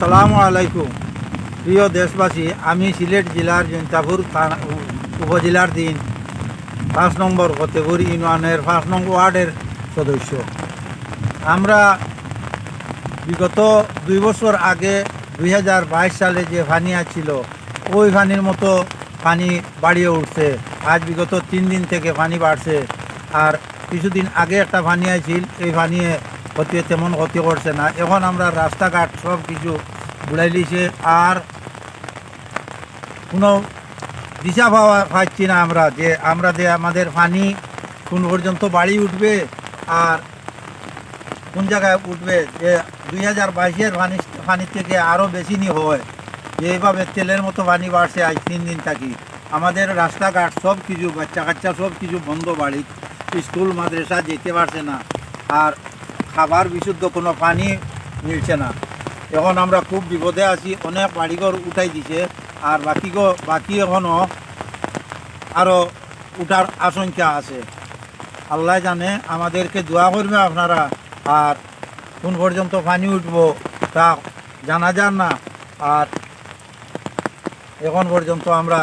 সালামু আলাইকুম। প্রিয় দেশবাসী, আমি সিলেট জেলার জৈন্তাপুর উপজেলার দিন পাঁচ নম্বর ফতেপুর ইউনিয়নের পাঁচ নম্বর ওয়ার্ডের সদস্য। আমরা বিগত দুই বছর আগে দুই হাজার বাইশ সালে যে পানি ছিল ওই পানির মতো পানি বাড়িয়ে উঠছে। আজ বিগত তিন দিন থেকে পানি বাড়ছে। আর কিছুদিন আগে একটা পানি আছিল এই পানিয়ে ক্ষতি তেমন ক্ষতি করছে না। এখন আমরা রাস্তাঘাট সব কিছু বুড়াই দিছে। আর কোনো দিশা পাওয়া পাচ্ছি না আমরা। যে আমরা যে আমাদের পানি কোন পর্যন্ত বাড়ি উঠবে আর কোন জায়গায় উঠবে, যে দুই হাজার বাইশের পানি পানির থেকে আরও বেশি নি হয় এইভাবে তেলের মতো পানি বাড়ছে আজ তিন দিন থাকি। আমাদের রাস্তাঘাট সব কিছু, বাচ্চা কাচ্চা সব কিছু বন্ধ বাড়ি স্কুল, মাদ্রাসা যেতে পারছে না। আর খাবার বিশুদ্ধ কোনো পানি মিলছে না। এখন আমরা খুব বিপদে আছি অনেক বাড়িঘর উঠাই দিছে আর বাকি বাকি এখনও আরও উঠার আশঙ্কা আছে। আল্লাহ জানে আমাদেরকে দোয়া করবে আপনারা আর কোন পর্যন্ত পানি উঠব তা জানা যান না আর এখন পর্যন্ত আমরা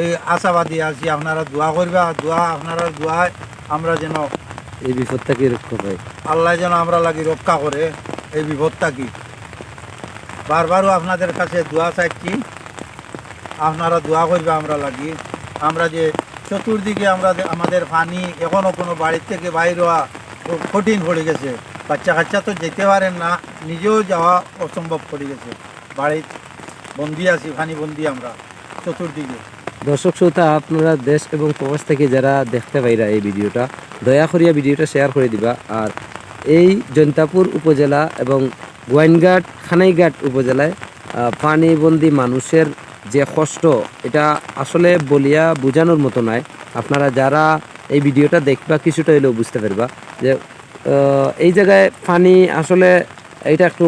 এই আশাবাদী আছি আপনারা দোয়া করবে আর দোয়া আপনারা দোয়ায় আমরা যেন এই বিপদ থেকে রক্ষা পাই। আল্লাহ যেন আমরা লাগি রক্ষা করে এই বিপদটা কি? বারবারও আপনাদের কাছে দোয়া চাইছি। আপনারা দোয়া করবে আমরা লাগি। আমরা যে চতুর্দিকে আমরা আমাদের পানি এখনও কোনো বাড়ির থেকে বাইর হওয়া খুব কঠিন পড়ে গেছে। বাচ্চা কাচ্চা তো যেতে পারেন না, নিজেও যাওয়া অসম্ভব পড়ে গেছে। বাড়ির বন্দি আছি, পানি বন্দি আমরা চতুর্দিকে। দর্শক শ্রোতা, আপনারা দেশ এবং প্রবাস থেকে যারা দেখতে পাইরা এই ভিডিওটা, দয়া করিয়া ভিডিওটা শেয়ার করে দিবা। আর এই জৈন্তাপুর উপজেলা এবং গোয়াইনঘাট, খানাইঘাট উপজেলায় পানিবন্দি মানুষের যে কষ্ট, এটা আসলে বলিয়া বোঝানোর মতো নয়। আপনারা যারা এই ভিডিওটা দেখবা, কিছুটা হলেও বুঝতে পারবা যে এই জায়গায় পানি আসলে এটা একটু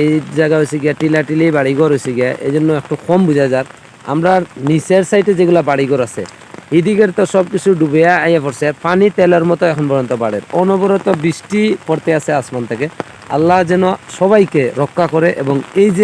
এই জায়গা হয়েছে গিয়া টিলা টিলি, বাড়িঘর হয়েছে গিয়া এই জন্য একটু কম বোঝা যাক আমরা নিচের সাইডে যেগুলা বাড়িঘর আছে এদিকের তো সব কিছু ডুবিয়া আইয়া পড়ছে। পানি তেলের মতো এখন পর্যন্ত বাড়ে। অনবরত বৃষ্টি পড়তে আছে আসমান থেকে। আল্লাহ যেন সবাইকে রক্ষা করে এবং এই যে